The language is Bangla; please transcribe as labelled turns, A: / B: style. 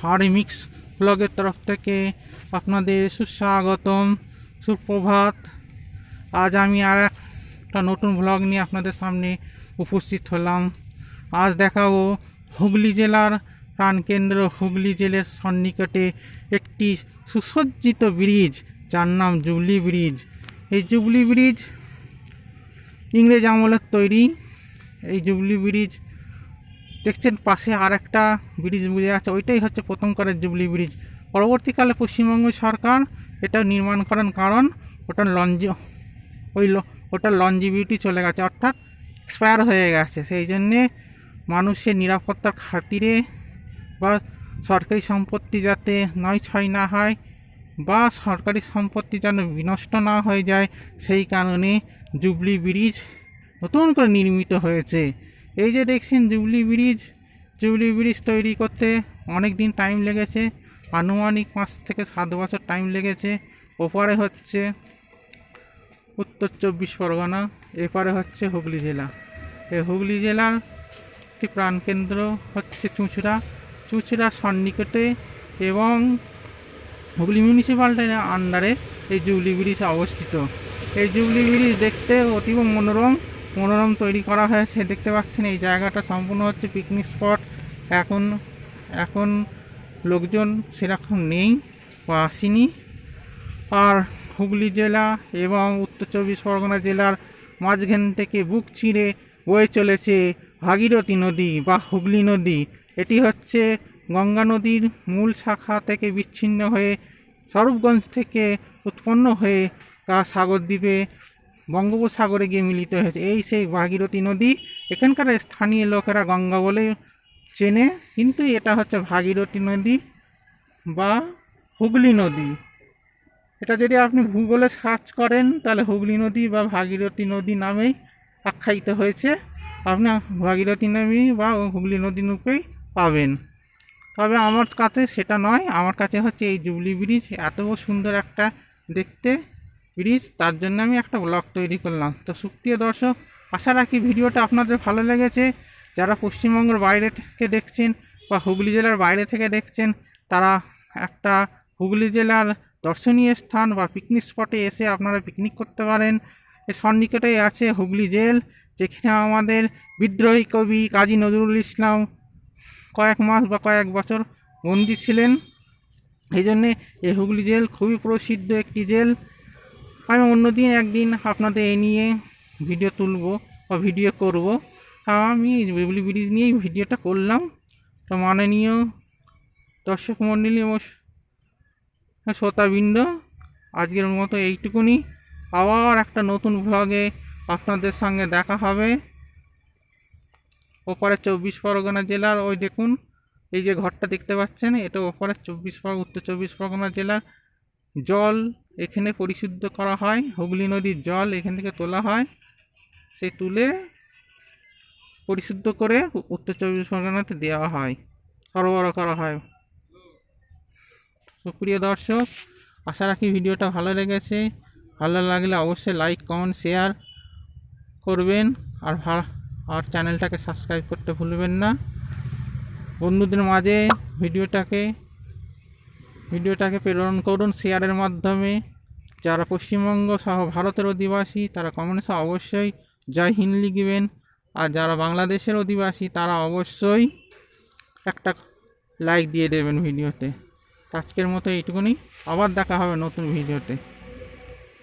A: হারিমিক্স ব্লগের তরফ থেকে আপনাদের সুস্বাগতম, সুপ্রভাত। আজ আমি আর একটা নতুন ব্লগ নিয়ে আপনাদের সামনে উপস্থিত হলাম। আজ দেখাবো হুগলি জেলার প্রাণকেন্দ্র হুগলি জেলার সন্নিকটে একটি সুসজ্জিত ব্রিজ, যার নাম জুবলি ব্রিজ। এই জুবলি ব্রিজ ইংরেজ আমলের তৈরি। এই জুবলি ব্রিজ দেখছেন পাশে আর একটা ব্রিজ বুঝে আছে ওইটাই হচ্ছে প্রথমকারের জুবলি ব্রিজ। পরবর্তীকালে পশ্চিমবঙ্গ সরকার এটা নির্মাণ করেন, কারণ ওটা লঞ্জি ওই ল- ওটার লঞ্জিবিলিটি চলে গেছে, অর্থাৎ এক্সপায়ার হয়ে গেছে। সেই জন্যে মানুষের নিরাপত্তার খাতিরে বা সরকারি সম্পত্তি যাতে নয় ছয় না হয় বা সরকারি সম্পত্তি যেন বিনষ্ট না হয়ে যায়, সেই কারণে জুবলি ব্রিজ নতুন করে নির্মিত হয়েছে। এই যে দেখছেন জুবলি ব্রিজ জুবলি ব্রিজ তৈরি করতে অনেক দিন টাইম লেগেছে, আনুমানিক পাঁচ থেকে সাত বছর টাইম লেগেছে। ওপারে হচ্ছে উত্তর চব্বিশ পরগনা, এপারে হচ্ছে হুগলি জেলা। এই হুগলি জেলার একটি প্রাণকেন্দ্র হচ্ছে চুঁচুড়া। চুঁচুড়া সন্নিকটে এবং হুগলি মিউনিসিপ্যালিটির আন্ডারে এই জুবলি ব্রিজ অবস্থিত। এই জুবলি ব্রিজ দেখতে অতীব মনোরম মনোরম তৈরি করা হয়েছে। দেখতে পাচ্ছেন, এই জায়গাটা সম্পূর্ণ হচ্ছে পিকনিক স্পট এখন এখন লোকজন সেরকম নেই বা আসেনি। আর হুগলি জেলা এবং উত্তর চব্বিশ পরগনা জেলার মাঝখান থেকে বুক ছিঁড়ে বয়ে চলেছে ভাগীরথী নদী বা হুগলি নদী। এটি হচ্ছে গঙ্গা নদীর মূল শাখা থেকে বিচ্ছিন্ন হয়ে স্বরূপগঞ্জ থেকে উৎপন্ন হয়ে তা সাগরদ্বীপে বঙ্গোপসাগরে গিয়ে মিলিত হয়েছে। এই সেই ভাগীরথী নদী, এখানকার স্থানীয় লোকেরা গঙ্গা বলে চেনে, কিন্তু এটা হচ্ছে ভাগীরথী নদী বা হুগলি নদী। এটা যদি আপনি ভূগোলে সার্চ করেন, তাহলে হুগলি নদী বা ভাগীরথী নদী নামেই আখ্যায়িত হয়েছে। আপনি ভাগীরথী নদী বা হুগলি নদী রূপেই পাবেন। তবে আমার কাছে সেটা নয়, আমার কাছে হচ্ছে এই জুবলি ব্রিজ। এত সুন্দর একটা দেখতে। ব্রিজ তার জন্য আমি একটা ব্লগ তৈরি করলাম। তো সুপ্রিয় দর্শক, আশা রাখি ভিডিওটা আপনাদের ভালো লেগেছে। যারা পশ্চিমবঙ্গের বাইরে থেকে দেখছেন বা হুগলি জেলার বাইরে থেকে দেখছেন, তারা একটা হুগলি জেলার দর্শনীয় স্থান বা পিকনিক স্পটে এসে আপনারা পিকনিক করতে পারেন। এর সন্নিকটেই আছে হুগলি জেল, যেখানে আমাদের বিদ্রোহী কবি কাজী নজরুল ইসলাম কয়েক মাস বা কয়েক বছর বন্দী ছিলেন। এই জন্যে এই হুগলি জেল খুবই প্রসিদ্ধ একটি জেল। আমি অন্যদিন একদিন আপনাদের এ নিয়ে ভিডিও তুলব বা ভিডিও করব। আমি হুগলি ব্রিজ নিয়েই ভিডিওটা করলাম। তো মাননীয় দর্শক মণ্ডলী এবং শ্রোতাবৃন্দ, আজকের মতো এইটুকুনি। আবার একটা নতুন ভ্লগে আপনাদের সঙ্গে দেখা হবে। ওপারে চব্বিশ পরগনা জেলার, ওই দেখুন, এই যে ঘরটা দেখতে পাচ্ছেন, এটা ওপারে চব্বিশ পর, উত্তর চব্বিশ পরগনা জেলার জল এখানে পরিশুদ্ধ করা হয়। হুগলি নদীর জল এখান থেকে তোলা হয়। সেই তুলে পরিশুদ্ধ করে উত্তর চব্বিশ পরগনাতে দেওয়া হয়। সরবরাহ করা হয়। সুপ্রিয় দর্শক, আশা রাখি ভিডিওটা ভালো লেগেছে। ভালো লাগলে অবশ্যই লাইক, কমেন্ট, শেয়ার করবেন। আর আর চ্যানেলটাকে সাবস্ক্রাইব করতে ভুলবেন না। বন্ধুদের মাঝে ভিডিওটাকে ভিডিওটাকে প্রেরণ করুন শেয়ারের মাধ্যমে। যারা পশ্চিমবঙ্গ সহ ভারতের অধিবাসী, তারা কমেন্টসে অবশ্যই জয় হিন্দ লিখবেন। আর যারা বাংলাদেশের অধিবাসী, তারা অবশ্যই একটা লাইক দিয়ে দেবেন ভিডিওতে। আজকের মতো এইটুকুনি। আবার দেখা হবে নতুন ভিডিওতে।